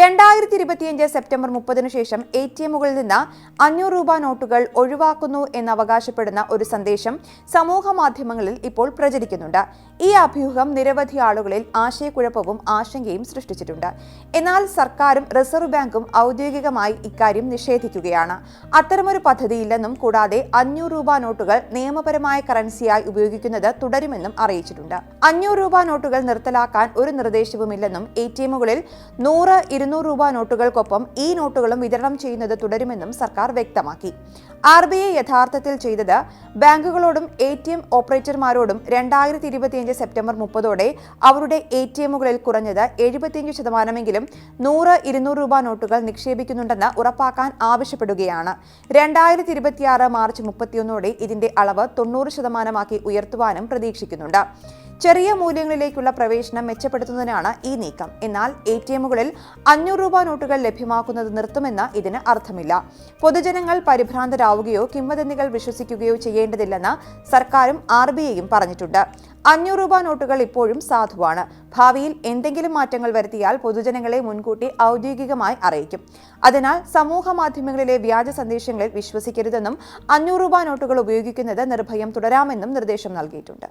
രണ്ടായിരത്തി ഇരുപത്തിയഞ്ച് സെപ്റ്റംബർ മുപ്പതിനു ശേഷം എ ടി എമ്മുകളിൽ നിന്ന് അഞ്ഞൂറ് രൂപ നോട്ടുകൾ ഒഴിവാക്കുന്നു എന്നവകാശപ്പെടുന്ന ഒരു സന്ദേശം സമൂഹ മാധ്യമങ്ങളിൽ ഇപ്പോൾ പ്രചരിക്കുന്നുണ്ട്. ഈ അഭ്യൂഹം നിരവധി ആളുകളിൽ ആശയക്കുഴപ്പവും ആശങ്കയും സൃഷ്ടിച്ചിട്ടുണ്ട്. എന്നാൽ സർക്കാരും റിസർവ് ബാങ്കും ഔദ്യോഗികമായി ഇക്കാര്യം നിഷേധിക്കുകയാണ്. അത്തരമൊരു പദ്ധതിയില്ലെന്നും കൂടാതെ അഞ്ഞൂറ് രൂപ നോട്ടുകൾ നിയമപരമായ കറൻസിയായി ഉപയോഗിക്കുന്നത് തുടരുമെന്നും അറിയിച്ചിട്ടുണ്ട്. അഞ്ഞൂറ് രൂപ നോട്ടുകൾ നിർത്തലാക്കാൻ ഒരു നിർദ്ദേശവുമില്ലെന്നും എ ടി എമ്മുകളിൽ നൂറ് ഇരുന്നൂറ് രൂപ നോട്ടുകൾക്കൊപ്പം ഈ നോട്ടുകളും വിതരണം ചെയ്യുന്നത് തുടരുമെന്നും സർക്കാർ വ്യക്തമാക്കി. ആർ ബി ഐ യഥാർത്ഥത്തിൽ ചെയ്തത് ബാങ്കുകളോടും എ ടി എം ഓപ്പറേറ്റർമാരോടും രണ്ടായിരത്തി ഇരുപത്തിയഞ്ച് സെപ്റ്റംബർ മുപ്പതോടെ അവരുടെ എ ടി എമ്മുകളിൽ കുറഞ്ഞത് എഴുപത്തിയഞ്ച് ശതമാനമെങ്കിലും നൂറ് ഇരുന്നൂറ് രൂപ നോട്ടുകൾ നിക്ഷേപിക്കുന്നുണ്ടെന്ന് ഉറപ്പാക്കാൻ ആവശ്യപ്പെടുകയാണ്. രണ്ടായിരത്തി ഇരുപത്തിയാറ് മാർച്ച് മുപ്പത്തിയൊന്നോടെ ഇതിന്റെ അളവ് തൊണ്ണൂറ് ശതമാനമാക്കി ഉയർത്തുവാനും പ്രതീക്ഷിക്കുന്നുണ്ട്. ചെറിയ മൂല്യങ്ങളിലേക്കുള്ള പ്രവേശനം മെച്ചപ്പെടുത്തുന്നതിനാണ് ഈ നീക്കം. എന്നാൽ എ ടി എമ്മുകളിൽ അഞ്ഞൂറ് രൂപ നോട്ടുകൾ ലഭ്യമാക്കുന്നത് നിർത്തുമെന്ന് ഇതിന് അർത്ഥമില്ല. പൊതുജനങ്ങൾ പരിഭ്രാന്തരാവുകയോ കിംവദന്തികൾ വിശ്വസിക്കുകയോ ചെയ്യേണ്ടതില്ലെന്ന് സർക്കാരും ആർ ബി ഐയും പറഞ്ഞിട്ടുണ്ട്. അഞ്ഞൂറ് രൂപ നോട്ടുകൾ ഇപ്പോഴും സാധുവാണ്. ഭാവിയിൽ എന്തെങ്കിലും മാറ്റങ്ങൾ വരുത്തിയാൽ പൊതുജനങ്ങളെ മുൻകൂട്ടി ഔദ്യോഗികമായി അറിയിക്കും. അതിനാൽ സമൂഹ മാധ്യമങ്ങളിലെ വ്യാജ സന്ദേശങ്ങളിൽ വിശ്വസിക്കരുതെന്നും അഞ്ഞൂറ് രൂപ നോട്ടുകൾ ഉപയോഗിക്കുന്നത് നിർഭയം തുടരാമെന്നും നിർദ്ദേശം നൽകിയിട്ടുണ്ട്.